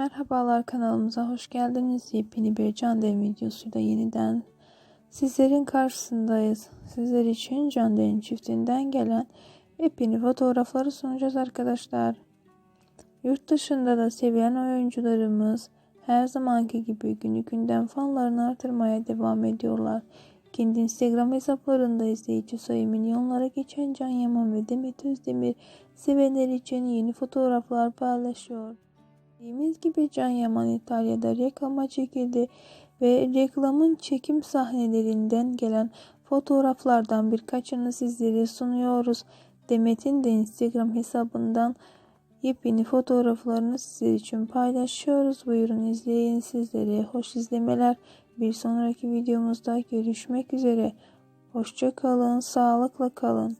Merhabalar kanalımıza hoş geldiniz. Yepyeni bir Candev videosuyla yeniden sizlerin karşısındayız. Sizler için Candel'in çiftinden gelen yepyeni fotoğrafları sunacağız arkadaşlar. Yurt dışında da sevilen oyuncularımız her zamanki gibi günü günden fanlarını artırmaya devam ediyorlar. Kendi Instagram hesaplarında izleyici sayı milyonlara geçen Can Yaman ve Demet Özdemir sevenler için yeni fotoğraflar paylaşıyor. Dediğimiz gibi Can Yaman İtalya'da reklama çekildi ve reklamın çekim sahnelerinden gelen fotoğraflardan birkaçını sizlere sunuyoruz. Demet'in de Instagram hesabından yepyeni fotoğraflarını sizler için paylaşıyoruz. Buyurun izleyin sizlere. Hoş izlemeler. Bir sonraki videomuzda görüşmek üzere. Hoşça kalın, sağlıkla kalın.